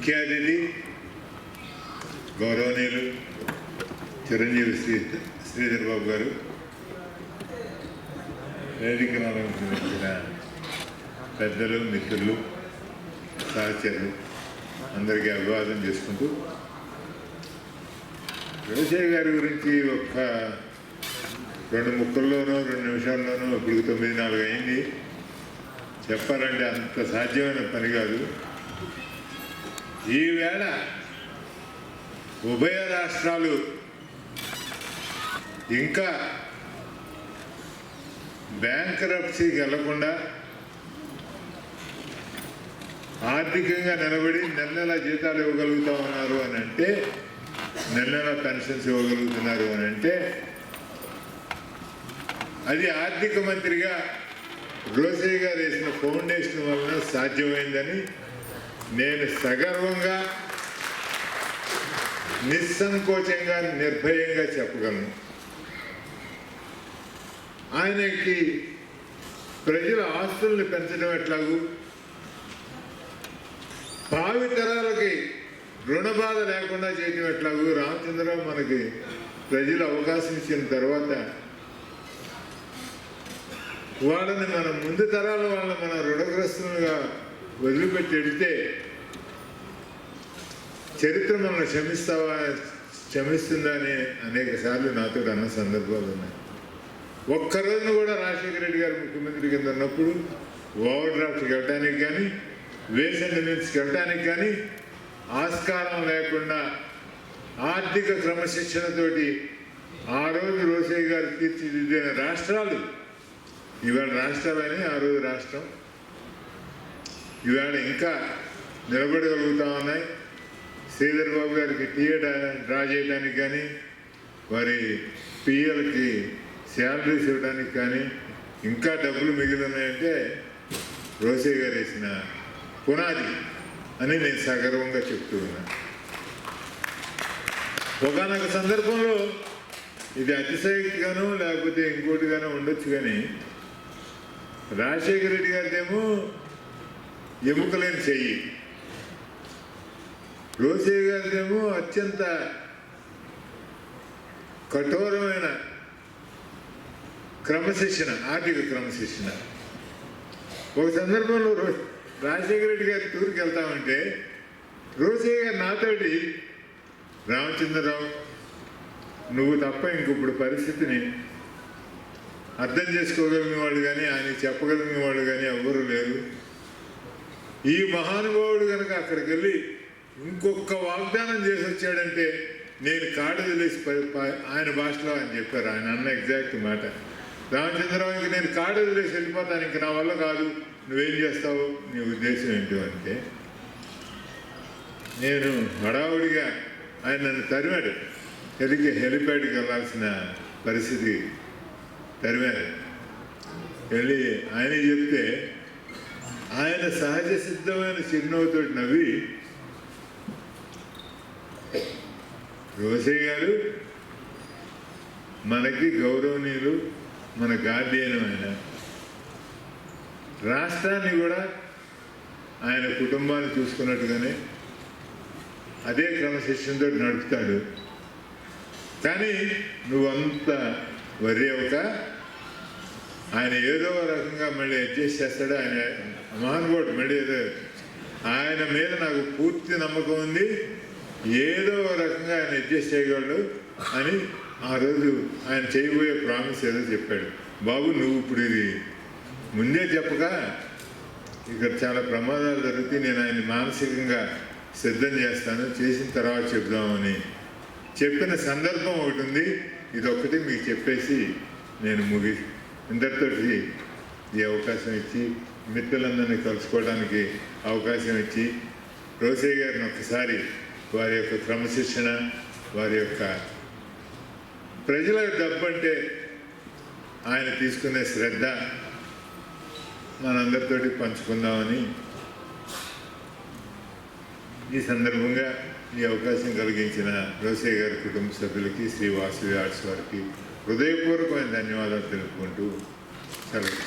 ముఖ్య అతిథి గౌరవనీయులు చిరంజీవి శ్రీ శ్రీధర్ బాబు గారు వేదిక అలంకరించిన పెద్దలు మిత్రులు సహచరులు అందరికీ అభివాదం చేసుకుంటూ వ్యవసాయ గారి గురించి ఒక్క రెండు ముక్కల్లోనూ రెండు నిమిషాల్లోనూ ఇప్పుడు తొమ్మిది నాలుగు అయింది. చెప్పాలంటే అంత సాధ్యమైన పని కాదు. ఈవేళ ఉభయ రాష్ట్రాలు ఇంకా బ్యాంకరప్సీకి వెళ్ళకుండా ఆర్థికంగా నిలబడి నెల నెల జీతాలు ఇవ్వగలుగుతా ఉన్నారు అని అంటే నెల నెల పెన్షన్స్ ఇవ్వగలుగుతున్నారు అని అంటే అది ఆర్థిక మంత్రిగా రోజయ్య గారు వేసిన ఫౌండేషన్ వలన సాధ్యమైందని నేను సగర్వంగా నిస్సంకోచంగా నిర్భయంగా చెప్పగలను. ఆయనకి ప్రజల ఆస్తుల్ని పెంచడం ఎట్లాగూ? భావితరాలకి రుణ బాధ లేకుండా చేయడం ఎట్లాగూ? రామచంద్రరావు మనకి ప్రజలు అవకాశం ఇచ్చిన తర్వాత వాళ్ళని మన ముందు తరాల వాళ్ళని మన రుణగ్రస్తులుగా వదిలిపెట్టి వెళితే చరిత్ర మనల్ని క్షమిస్తావా క్షమిస్తుందని అనేక సార్లు నాతో అన్న సందర్భాలు ఉన్నాయి. ఒక్కరోజును కూడా రాజశేఖర రెడ్డి గారు ముఖ్యమంత్రి కింద ఉన్నప్పుడు ఓవర్ డ్రాఫ్ట్కి వెళ్ళడానికి కానీ వేసన్ నుంచి వెళ్ళడానికి కానీ ఆస్కారం లేకుండా ఆర్థిక క్రమశిక్షణతోటి ఆ రోజు రోసయ్య గారు తీర్చిదిద్దిన రాష్ట్రాలు ఇవాళ రాష్ట్రాలని ఆ రోజు రాష్ట్రం ఇవాళ ఇంకా నిలబడగలుగుతా ఉన్నాయి శ్రీధర్ బాబు గారికి టీఏ డ్రా చేయడానికి కానీ వారి పిఎల్కి శాలరీస్ ఇవ్వడానికి కానీ ఇంకా డబ్బులు మిగిలి ఉన్నాయంటే రోసే గారు వేసిన పునాది అని నేను సగర్వంగా చెప్తూ ఉన్నాను. ఒకనొక సందర్భంలో ఇది అతిశయక్తిగాను లేకపోతే ఇంకోటిగానో ఉండొచ్చు కానీ రాజశేఖర రెడ్డి గారిదేమో ఎముకలేని చెయ్యి. రోసే గారిదేమో అత్యంత కఠోరమైన క్రమశిక్షణ ఆర్థిక క్రమశిక్షణ. ఒక సందర్భంలో రో రాజశేఖర రెడ్డి గారి టూర్కి వెళ్తామంటే రోసే గారు నాతోటి రామచంద్రరావు నువ్వు తప్ప ఇంకొప్పుడు పరిస్థితిని అర్థం చేసుకోగలిగిన వాళ్ళు కానీ ఆయన చెప్పగలిగిన వాళ్ళు కానీ ఎవ్వరూ లేరు. ఈ మహానుభావుడు కనుక అక్కడికి వెళ్ళి ఇంకొక వాగ్దానం చేసి వచ్చాడంటే నేను కాడ తెలిసి ఆయన భాషలో అని చెప్పారు. ఆయన అన్న ఎగ్జాక్ట్ మాట. రామచంద్రరావుకి నేను కాడ తెలిసి వెళ్ళిపోతాను ఇంక నా వల్ల కాదు. నువ్వేం చేస్తావు? నీ ఉద్దేశం ఏంటి అంటే నేను హడావుడిగా ఆయన నన్ను తరిమాడు ఎదిగి హెలిప్యాడ్కి వెళ్ళాల్సిన పరిస్థితి తరిమాడు వెళ్ళి ఆయన చెప్తే ఆయన సహజ సిద్ధమైన చిరునవ్వుతో నవ్వి రోసయ్య గారు మనకి గౌరవనీయులు మన గార్డియన్ ఆయన. రాష్ట్రాన్ని కూడా ఆయన కుటుంబాన్ని చూసుకున్నట్టుగానే అదే క్రమశిక్షణతో నడుపుతాడు. కానీ నువ్వంత వరి ఒక ఆయన ఏదో రకంగా మళ్ళీ అడ్జస్ట్ చేస్తాడు. ఆయన మహానుభావుడు మళ్ళీ ఏదో ఆయన మీద నాకు పూర్తి నమ్మకం ఉంది. ఏదో రకంగా ఆయన అడ్జస్ట్ చేయగలడు అని ఆ రోజు ఆయన చేయబోయే ప్రామిస్ ఏదో చెప్పాడు. బాబు నువ్వు ఇప్పుడు ఇది ముందే చెప్పక ఇక్కడ చాలా ప్రమాదాలు జరుగుతాయి. నేను ఆయన మానసికంగా సిద్ధం చేస్తాను. చేసిన తర్వాత చెప్దామని చెప్పిన సందర్భం ఒకటి ఉంది. ఇది మీకు చెప్పేసి నేను ముగి ఇందరితోటి ఈ అవకాశం ఇచ్చి మిత్రులందరినీ కలుసుకోవడానికి అవకాశం ఇచ్చి రోసయ్య గారిని ఒకసారి వారి యొక్క క్రమశిక్షణ వారి యొక్క ప్రజల డబ్బంటే ఆయన తీసుకునే శ్రద్ధ మనందరితోటి పంచుకుందామని ఈ సందర్భంగా ఈ అవకాశం కలిగించిన రోసయ్య గారి కుటుంబ సభ్యులకి శ్రీ వాసవి ఆర్ట్స్ వారికి హృదయపూర్వకమైన ధన్యవాదాలు తెలుపుకుంటూ సెలవు.